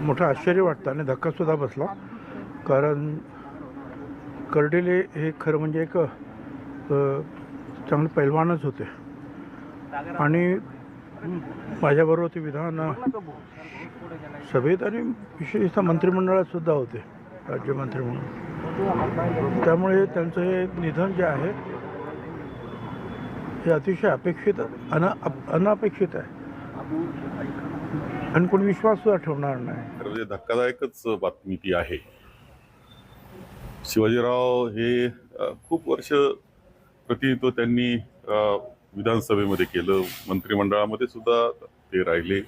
मोठं आश्चर्य वाटतं आणि धक्कासुद्धा बसला. कारण कर्डिले हे खरं म्हणजे एक चांगले पैलवानच होते. आणि माझ्याबरोबर ते विधान सभेत आणि विशेषतः मंत्रिमंडळात सुद्धा होते राज्यमंत्री म्हणून. त्यामुळे त्यांचं हे निधन जे आहे हे अतिशय अपेक्षित अन अनपेक्षित आहे. आणि कोण विश्वास सुद्धा ठेवणार नाही. म्हणजे धक्कादायकच बातमी ती आहे. शिवाजीराव हे खूप वर्ष प्रतिनिधित्व त्यांनी विधानसभेमध्ये केलं. मंत्रिमंडळामध्ये सुद्धा ते राहिले.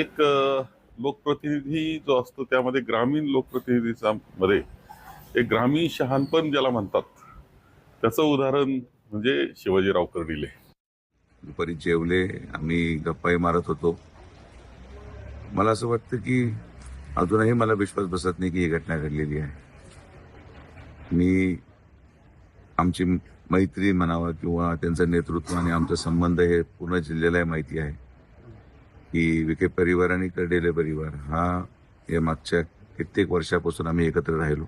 एक लोकप्रतिनिधी जो असतो त्यामध्ये ग्रामीण लोकप्रतिनिधीचा मध्ये एक ग्रामीण शहाणपण ज्याला म्हणतात त्याचं उदाहरण म्हणजे शिवाजीराव कर्डिले. दुपारी जेवले आम्ही गप्पाही मारत होतो. मला असं वाटतं की अजूनही मला विश्वास बसत नाही की ही घटना घडलेली आहे. मी आमची मैत्री म्हणावं किंवा त्यांचं नेतृत्व आणि आमचा संबंध हे पूर्ण जिल्ह्यालाही माहिती आहे की विखे परिवार आणि कर्डेले परिवार हा या मागच्या कित्येक वर्षापासून आम्ही एकत्र राहिलो.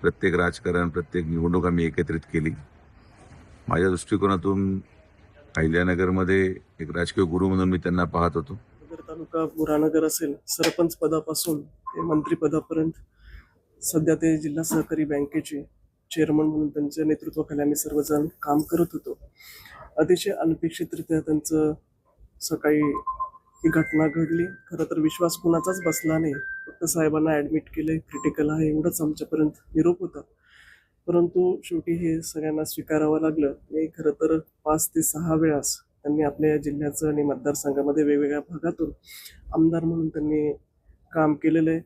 प्रत्येक राजकारण प्रत्येक निवडणूक आम्ही एकत्रित केली. माझ्या दृष्टिकोनातून अहिल्यानगरमध्ये एक राजकीय गुरु म्हणून मी त्यांना पाहत होतो. नगर तालुका बुरानगर असेल सरपंच पदापासून ते मंत्रीपदापर्यंत सध्या ते जिल्हा सहकारी बँकेचे चेअरमन म्हणून त्यांच्या नेतृत्वाखाली आम्ही सर्वजण काम करत होतो. अतिशय अनपेक्षितरित्या त्यांचं सकाळी ही घटना घडली. खरं तर विश्वास कुणाचाच बसला नाही. फक्त साहेबांना ऍडमिट केले क्रिटिकल आहे एवढंच आमच्यापर्यंत निरोप होता. परंतु शेवटी हे सगळ्यांना स्वीकारावं लागलं. आणि खरं तर पाच ते सहा वेळास त्यांनी आपल्या जिल्ह्याचं आणि मतदारसंघामध्ये वेगवेगळ्या भागातून आमदार म्हणून त्यांनी काम केलेलं आहे.